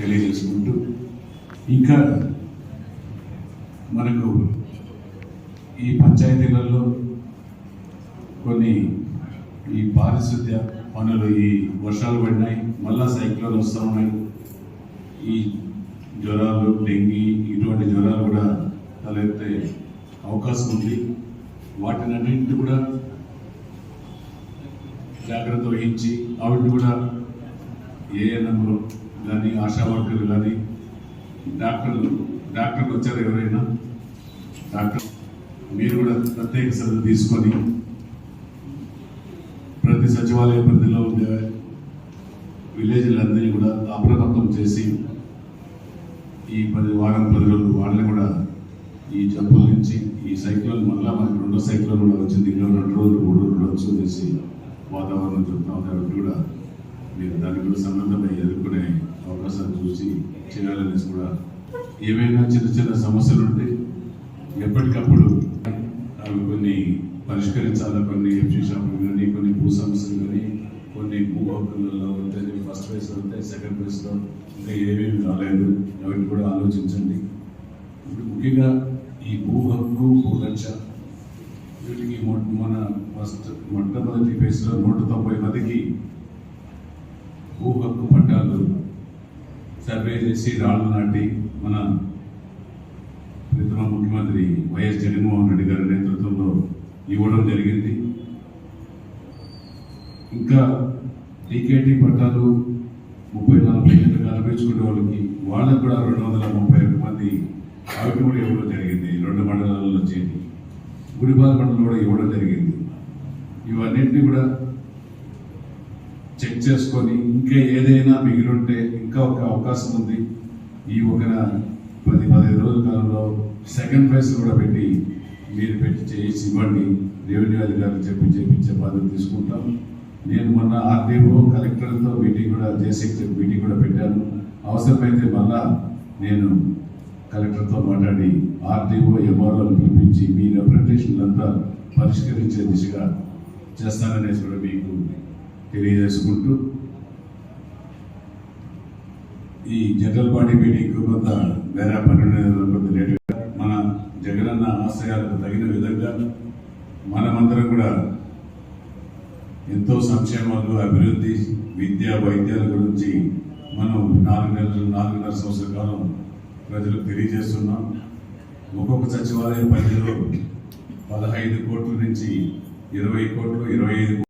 తెలియజేసుకుంటూ ఇంకా మనకు ఈ పంచాయతీలలో కొన్ని ఈ పారిశుద్ధ్య పనులు ఈ వర్షాలు పడినాయి మళ్ళా సైక్లోన్ వస్తూ ఉన్నాయి. ఈ జ్వరాలు డెంగీ ఇటువంటి జ్వరాలు కూడా తలెత్తే అవకాశం ఉంది. వాటిని అన్నింటినీ కూడా జాగ్రత్త వహించి ఆవిడ కూడా ఏఎన్ఎంలు కానీ ఆశా వర్కర్లు కానీ డాక్టర్లు డాక్టర్లు వచ్చారు ఎవరైనా? డాక్టర్ మీరు కూడా ప్రత్యేక శ్రద్ధ తీసుకొని ప్రతి సచివాలయ పరిధిలో ఉండే విలేజ్లందరినీ కూడా అప్రమత్తం చేసి ఈ పది వారం పది రోజులు వాళ్ళని కూడా ఈ జబ్బుల నుంచి ఈ సైక్లోన్ మళ్ళీ మనకి రెండో సైక్లోన్ కూడా వచ్చింది. ఇంకా రెండు రోజులు మూడు రోజులు వచ్చు చేసి వాతావరణం చెప్తాం కాబట్టి కూడా మీరు దానికి కూడా సన్నద్ధమై ఎదుర్కొనే అవకాశాలు చూసి చేయాలనేసి కూడా ఏవైనా చిన్న చిన్న సమస్యలు ఉంటే ఎప్పటికప్పుడు అవి కొన్ని పరిష్కరించాలా కొన్ని ఎఫ్సీ షాపులు కానీ కొన్ని భూ సమస్యలు కానీ కొన్ని భూ హక్కులలో ఉంటుంది ఫస్ట్ ప్లేస్లో ఉంటాయి సెకండ్ ప్లేస్లో ఇంకా ఏమేమి రాలేదు అవన్నీ కూడా ఆలోచించండి. ఇప్పుడు ముఖ్యంగా ఈ భూ హక్కు భూ రక్ష వీటికి మొ- మన ఫస్ట్ మొట్టమొదటి ఫేస్లో నూట తొంభై మందికి భూ హక్కు పట్టాలు సర్వే చేసి రాళ్ళు నాటి మన ప్రథమ ముఖ్యమంత్రి వైఎస్ జగన్మోహన్ రెడ్డి గారి నేతృత్వంలో ఇవ్వడం జరిగింది. ఇంకా టీకేటీ పట్టాలు ముప్పై నలభై ఏళ్ళు కల్పించుకునే వాళ్ళకి వాళ్ళకు కూడా రెండు వందల ముప్పై ఒక్క మంది అవి కూడా ఇవ్వడం జరిగింది. రెండు మండలాల్లో చేరి గుడిబాల మండలం కూడా ఇవ్వడం జరిగింది. ఇవన్నింటినీ కూడా చెక్ చేసుకొని ఇంకా ఏదైనా మిగిలింటే ఇంకా ఒక అవకాశం ఉంది. ఈ ఒక పది పదిహేను రోజుల కాలంలో సెకండ్ ప్రైజ్ కూడా పెట్టి మీరు పెట్టి చేసి ఇవ్వండి. రెవెన్యూ అధికారులు చెప్పి చేపించే బాధ్యత తీసుకుంటాం. నేను మొన్న ఆర్డీఓ కలెక్టర్తో మీటింగ్ కూడా జేసీ మీటింగ్ కూడా పెట్టాను. అవసరమైతే మళ్ళా నేను కలెక్టర్తో మాట్లాడి ఆర్డీఓ ఎంఆర్ఓని పిలిపించి మీ రిప్రజెంటేషన్లంతా పరిష్కరించే దిశగా చేస్తాననేసి కూడా మీకు తెలియజేసుకుంటూ ఈ జనరల్ బాడీ మీటింగ్ కొంత వేరే పన్నెండు కొంత లేటుగా మన జగనన్న ఆశయాలకు తగిన విధంగా మనమందరం కూడా ఎంతో సంక్షేమాలు అభివృద్ధి విద్య వైద్యాల గురించి మనం నాలుగు నెలలు నాలుగున్నర సంవత్సరాల కాలం ప్రజలకు తెలియజేస్తున్నాం. ఒక్కొక్క సచివాలయ పరిధిలో పదహైదు కోట్ల నుంచి ఇరవై కోట్లు ఇరవై ఐదు